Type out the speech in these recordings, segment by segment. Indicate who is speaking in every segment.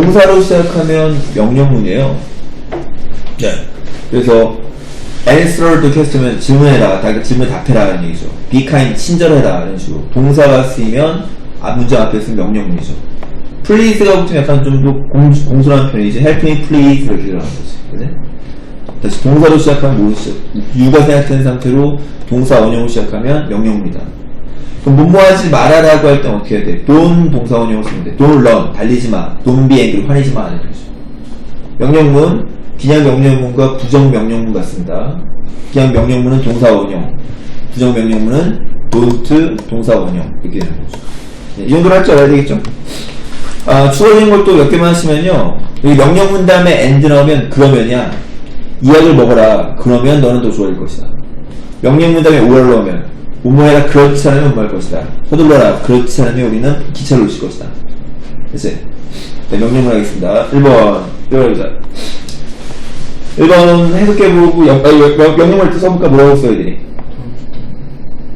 Speaker 1: 동사로 시작하면 명령문이에요. 네. 그래서 answer the question은 질문해라, 다- 질문 답해라 라는 얘기죠. be kind, 친절해라 이런 식으로. 동사가 쓰이면 앞 문장 앞에 쓰면 명령문이죠. please가 붙으면 약간 좀 더 공손한 편이지. help me please 이렇게 들어가는 거지. 그지? 다시 동사로 시작하면 뭐로 시작? 유가 생략된 상태로 동사 원형으로 시작하면 명령문이다. 그럼 뭐뭐 하지 말아라고 할때 어떻게 해야 돼? don't 동사 원형을 쓰면 돼. don't run, 달리지 마. don't be angry, 화내지 마. 이런 거죠. 명령문, 그냥 명령문과 부정 명령문 같습니다. 그냥 명령문은 동사 원형, 부정 명령문은 don't 동사 원형 이렇게 되는 거죠. 네, 이 정도로 할 줄 알아야 되겠죠? 아, 추가적인 걸 또 몇 개만 하시면요. 여기 명령문 다음에 and 나오면 그러면이야. 이 약을 먹어라. 그러면 너는 더 좋아질 것이다. 명령문 다음에 오를 넣으면 뭐뭐해라 그렇지 않으면 뭐할 것이다. 서둘러라. 그렇지 않으면 우리는 기차를 놓칠 것이다. 됐어요. 네, 명령문 하겠습니다. 1번. 1번 해보자. 1번 해석해보고 영, 아, 영- 명- 명령문을 또 써볼까 써야 되니?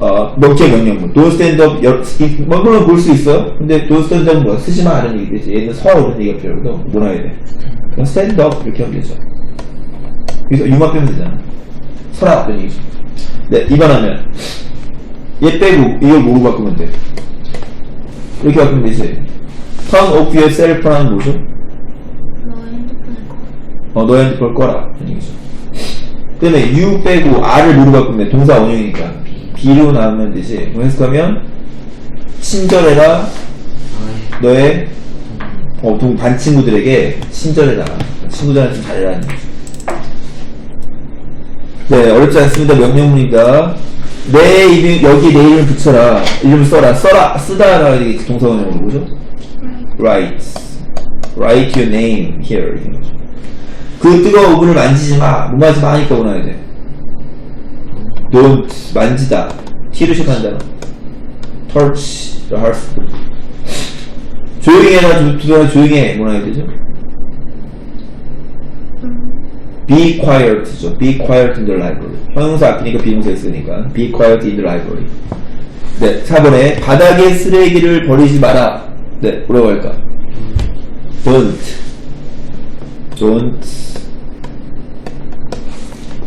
Speaker 1: 어, 몇개 명령문. don't stand up, 여, 이, 뭐, 물론 볼 수 있어. 근데 don't stand up 뭐, 쓰지 마. 이런 얘기 되지. 얘는 서, 이런 얘기가 필요하거든. 뭐 나야 돼? 그냥 stand up. 이렇게 하면 되죠. 여기서 유마 빼면 되잖아. 서라. 이런 얘기죠. 네, 2번 하면. 얘 빼고, 이걸 뭐로 바꾸면 돼? 이렇게 바꾸면 되지. your cell phone은 뭐죠? 어, 너의 핸드폰을 꺼라. 얘기죠. 그 다음에 you 빼고 r을 뭐로 바꾸면 돼? 동사 원형이니까. B로 나오면 되지. 해석하면, 친절해라. 너의, 어, 동, 반 친구들에게 친절해라. 친구들한테 좀 잘해라는 얘기죠. 네, 어렵지 않습니다. 명령문입니다. 내 이름, 여기 내 이름 붙여라. 이름 써라. 써라. 쓰다라는 게 동사 원형으로 뭐죠? write. write your name here. 그 뜨거운 오븐을 만지지 마. 뭐 하지 마 하니까 원해야 돼. don't 만지다. t로 시작한다. touch the hearth. 조용히 해라. 두, 두 사람 조용히 해. 뭐라 해야 되죠? Be quiet죠. be quiet in the library. 형용사 아끼니까 비동사 있으니까 be quiet in the library. 네, 4번에 바닥에 쓰레기를 버리지 마라. 네, 뭐라고 할까? don't. don't.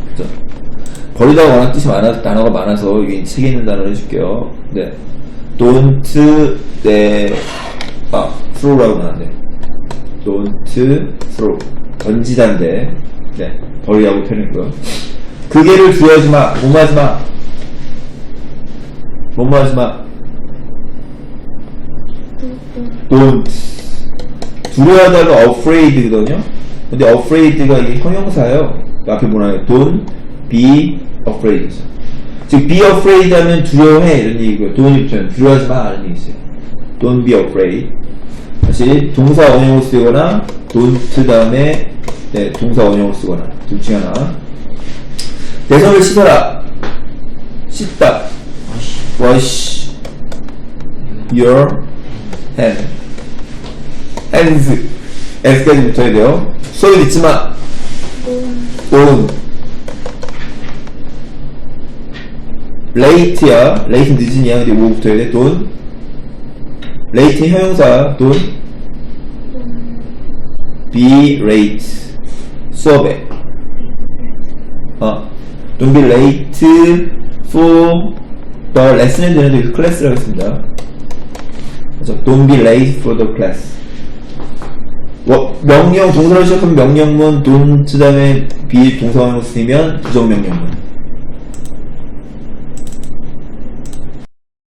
Speaker 1: 그죠? 버리다가 워낙 뜻이 많아, 단어가 많아서 여기 책에 있는 단어를 해줄게요. 네. don't, 네, 아, throw라고 돼. don't throw. 던지다인데, 네. 버리라고 표현했고요. 그게를 두려워하지 마. 몸하지 마. 몸하지 마. don't. 두려워하다가 afraid거든요. 근데 afraid가 이게 형용사예요. 그 앞에 뭐나요? don't be afraid. 즉 be afraid 하면 두려워해 이런 얘기고요. don't 붙으면 두려워하지 마 이런 얘기죠. don't be afraid. 다시 동사 원형으로 쓰거나 don't 다음에 네, 동사 원형으로 쓰거나 둘 중에 하나. 내 손을 씻어라. 씻다. wash your hand. hands. s까지 붙어야 돼요. 잊지 마. on. late야. late 늦은이야. 근데 뭐 붙어야 돼? don't. late 형용사. don't. be late. 수업에. 어. don't be late for the lesson은 되는데 그 클래스라고 했습니다. 그래서 don't be late for the class. 뭐, 명령, 동사로 시작하면 명령문, don't, 그 다음에 be 동사원으로 쓰면 부정명령문.